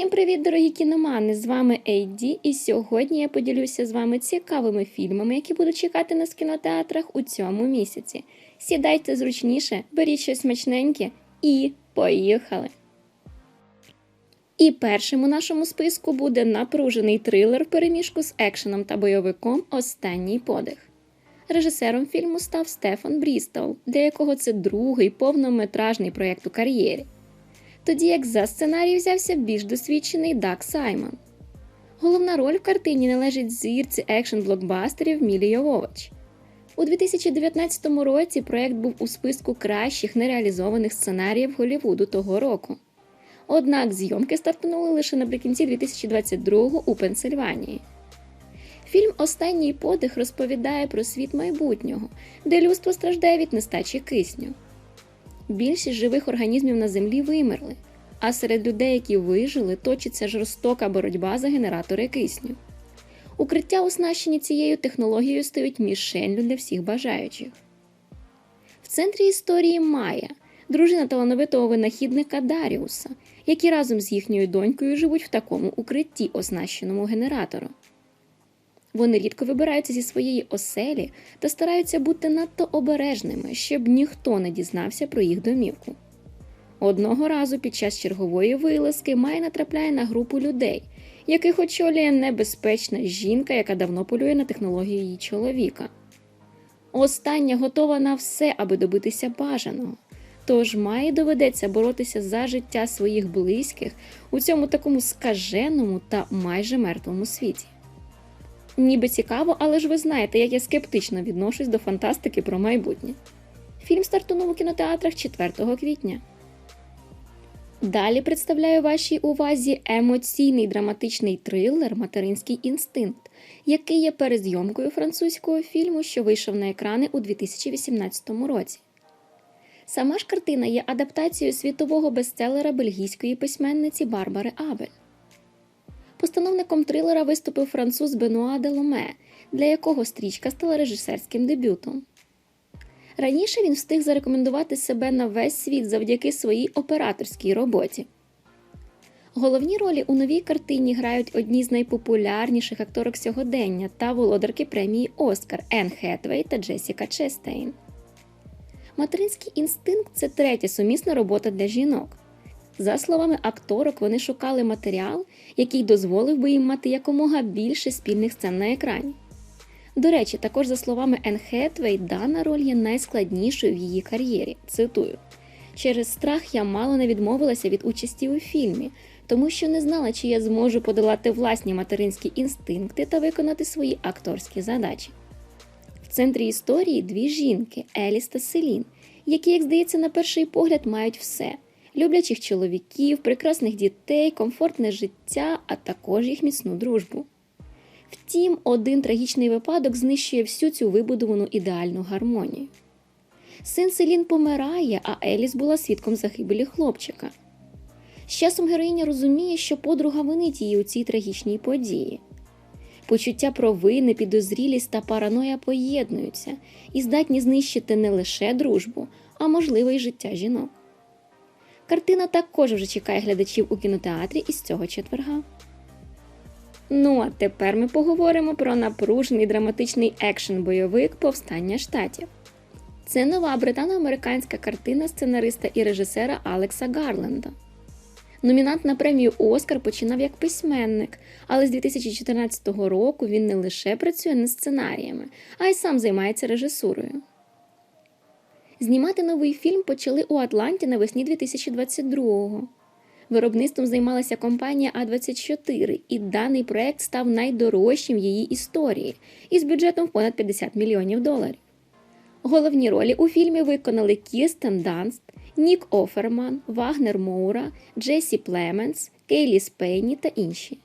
Всім привіт, дорогі кіномани! З вами Ейді, і сьогодні я поділюся з вами цікавими фільмами, які будуть чекати нас в кінотеатрах у цьому місяці. Сідайте зручніше, беріть щось смачненьке і поїхали! І першим у нашому списку буде напружений трилер в переміжку з екшеном та бойовиком Останній подих. Режисером фільму став Стефан Брістол, для якого це другий повнометражний проєкт у кар'єрі тоді як за сценарій взявся більш досвідчений Дак Саймон. Головна роль в картині належить зірці екшн блокбастерів Мілі Йовович. У 2019 році проект був у списку кращих нереалізованих сценаріїв Голлівуду того року. Однак зйомки стартанули лише наприкінці 2022 у Пенсильванії. Фільм Останній подих розповідає про світ майбутнього, де людство страждає від нестачі кисню. Більшість живих організмів на землі вимерли, а серед людей, які вижили, точиться жорстока боротьба за генератори кисню. Укриття, оснащені цією технологією, стають мішенню для всіх бажаючих. В центрі історії Майя, дружина талановитого винахідника Даріуса, які разом з їхньою донькою живуть в такому укритті, оснащеному генератором. Вони рідко вибираються зі своєї оселі та стараються бути надто обережними, щоб ніхто не дізнався про їх домівку. Одного разу під час чергової вилазки Май натрапляє на групу людей, яких очолює небезпечна жінка, яка давно полює на технології її чоловіка. Остання готова на все, аби добитися бажаного. Тож Майі доведеться боротися за життя своїх близьких у цьому такому скаженому та майже мертвому світі. Ніби цікаво, але ж ви знаєте, як я скептично відношусь до фантастики про майбутнє. Фільм стартунув у кінотеатрах 4 квітня. Далі представляю вашій увазі емоційний драматичний трилер Материнський інстинкт, який є перезйомкою французького фільму, що вийшов на екрани у 2018 році. Сама ж картина є адаптацією світового бестселера бельгійської письменниці Барбари Абель. Постановником трилера виступив француз Бенуа Деломе, для якого стрічка стала режисерським дебютом. Раніше він встиг зарекомендувати себе на весь світ завдяки своїй операторській роботі. Головні ролі у новій картині грають одні з найпопулярніших акторок сьогодення та володарки премії Оскар Енн Хетвей та Джесіка Честейн. Материнський інстинкт це третя сумісна робота для жінок. За словами акторок, вони шукали матеріал, який дозволив би їм мати якомога більше спільних сцен на екрані. До речі, також за словами Енн Хетвей, дана роль є найскладнішою в її кар'єрі. Цитую: через страх я мало не відмовилася від участі у фільмі, тому що не знала, чи я зможу подолати власні материнські інстинкти та виконати свої акторські задачі. В центрі історії дві жінки Еліс та Селін, які, як здається, на перший погляд мають все люблячих чоловіків, прекрасних дітей, комфортне життя, а також їх міцну дружбу. Втім, один трагічний випадок знищує всю цю вибудовану ідеальну гармонію. Син Селін помирає, а Еліс була свідком загибелі хлопчика. З часом героїня розуміє, що подруга винить її у цій трагічній події. Почуття провини, підозрілість та параноя поєднуються і здатні знищити не лише дружбу, а можливо й життя жінок. Картина також вже чекає глядачів у кінотеатрі із цього четверга. Ну а тепер ми поговоримо про напружений драматичний екшен-бойовик Повстання штатів. Це нова британо-американська картина сценариста і режисера Алекса Гарленда. Номінант на премію Оскар починав як письменник, але з 2014 року він не лише працює над сценаріями, а й сам займається режисурою. Знімати новий фільм почали у Атланті навесні 2022-го. Виробництвом займалася компанія А24, і даний проект став найдорожчим в її історії із бюджетом в понад 50 мільйонів доларів. Головні ролі у фільмі виконали Кірстен Данст, Нік Оферман, Вагнер Моура, Джесі Племенс, Кейлі Спейні та інші.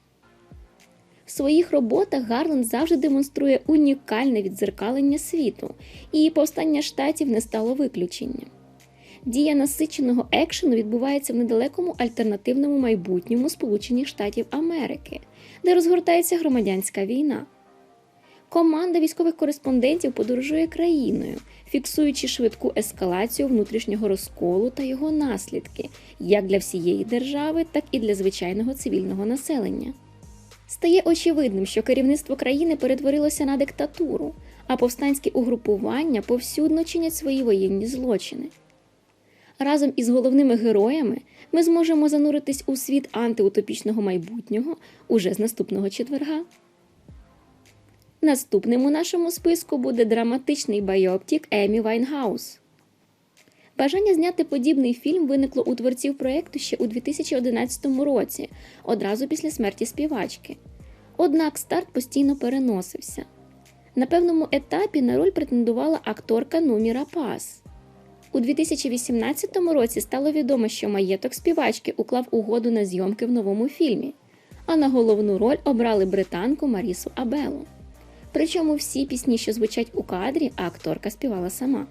В своїх роботах Гарленд завжди демонструє унікальне відзеркалення світу, і повстання штатів не стало виключенням. Дія насиченого екшену відбувається в недалекому альтернативному майбутньому Сполучених Штатів Америки, де розгортається громадянська війна. Команда військових кореспондентів подорожує країною, фіксуючи швидку ескалацію внутрішнього розколу та його наслідки, як для всієї держави, так і для звичайного цивільного населення. Стає очевидним, що керівництво країни перетворилося на диктатуру, а повстанські угрупування повсюдно чинять свої воєнні злочини. Разом із головними героями ми зможемо зануритись у світ антиутопічного майбутнього уже з наступного четверга. Наступним у нашому списку буде драматичний байоптік Емі Вайнгаус. Бажання зняти подібний фільм виникло у творців проєкту ще у 2011 році, одразу після смерті співачки. Однак старт постійно переносився. На певному етапі на роль претендувала акторка Нумі Пас. У 2018 році стало відомо, що маєток співачки уклав угоду на зйомки в новому фільмі, а на головну роль обрали британку Марісу Абелу. Причому всі пісні, що звучать у кадрі, акторка співала сама.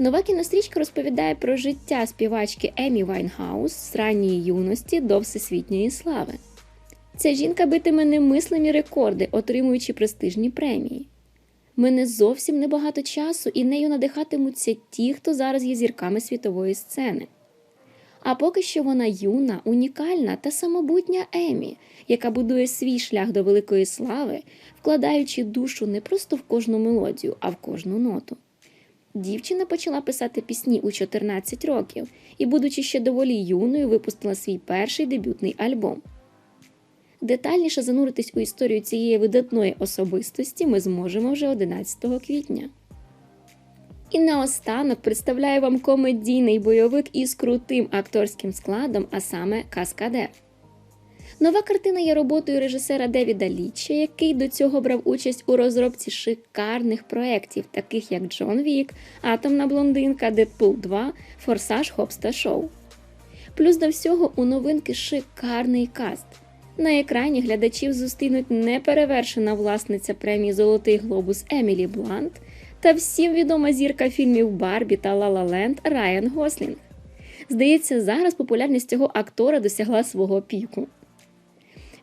Нова кінострічка розповідає про життя співачки Емі Вайнгаус з ранньої юності до всесвітньої слави. Ця жінка битиме немислимі рекорди, отримуючи престижні премії. Мине зовсім небагато часу, і нею надихатимуться ті, хто зараз є зірками світової сцени. А поки що вона юна, унікальна та самобутня Емі, яка будує свій шлях до великої слави, вкладаючи душу не просто в кожну мелодію, а в кожну ноту. Дівчина почала писати пісні у 14 років і, будучи ще доволі юною, випустила свій перший дебютний альбом. Детальніше зануритись у історію цієї видатної особистості ми зможемо вже 11 квітня. І наостанок представляю вам комедійний бойовик із крутим акторським складом, а саме Каскадер. Нова картина є роботою режисера Девіда Лічча, який до цього брав участь у розробці шикарних проєктів, таких як Джон Вік, Атомна блондинка, Дедпул 2, Форсаж Хопс та Шоу. Плюс до всього у новинки шикарний каст. На екрані глядачів зустрінуть неперевершена власниця премії Золотий глобус Емілі Блант та всім відома зірка фільмів Барбі та Ла-Ла Ленд Райан Гослінг. Здається, зараз популярність цього актора досягла свого піку.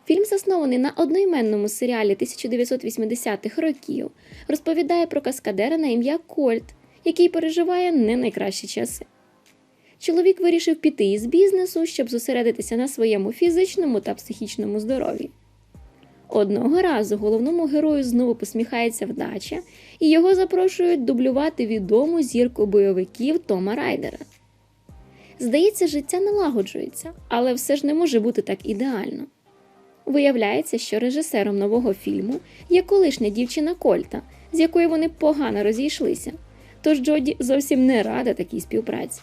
Фільм заснований на одноіменному серіалі 1980-х років, розповідає про каскадера на ім'я Кольт, який переживає не найкращі часи. Чоловік вирішив піти із бізнесу, щоб зосередитися на своєму фізичному та психічному здоров'ї. Одного разу головному герою знову посміхається вдача, і його запрошують дублювати відому зірку бойовиків Тома Райдера. Здається, життя налагоджується, але все ж не може бути так ідеально. Виявляється, що режисером нового фільму є колишня дівчина Кольта, з якою вони погано розійшлися, тож Джоді зовсім не рада такій співпраці.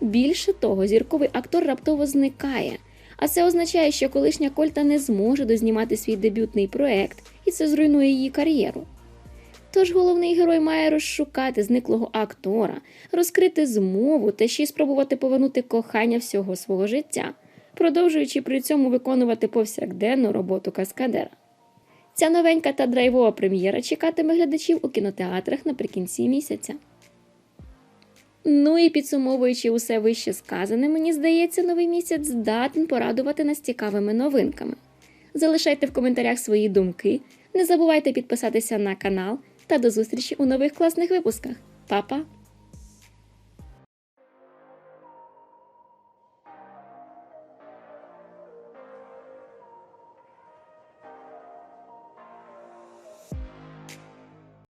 Більше того, зірковий актор раптово зникає, а це означає, що колишня Кольта не зможе дознімати свій дебютний проект, і це зруйнує її кар'єру. Тож головний герой має розшукати зниклого актора, розкрити змову та ще й спробувати повернути кохання всього свого життя, продовжуючи при цьому виконувати повсякденну роботу каскадера. Ця новенька та драйвова прем'єра чекатиме глядачів у кінотеатрах наприкінці місяця. Ну і підсумовуючи усе вище сказане, мені здається, новий місяць здатен порадувати нас цікавими новинками. Залишайте в коментарях свої думки, не забувайте підписатися на канал та до зустрічі у нових класних випусках. Па-па!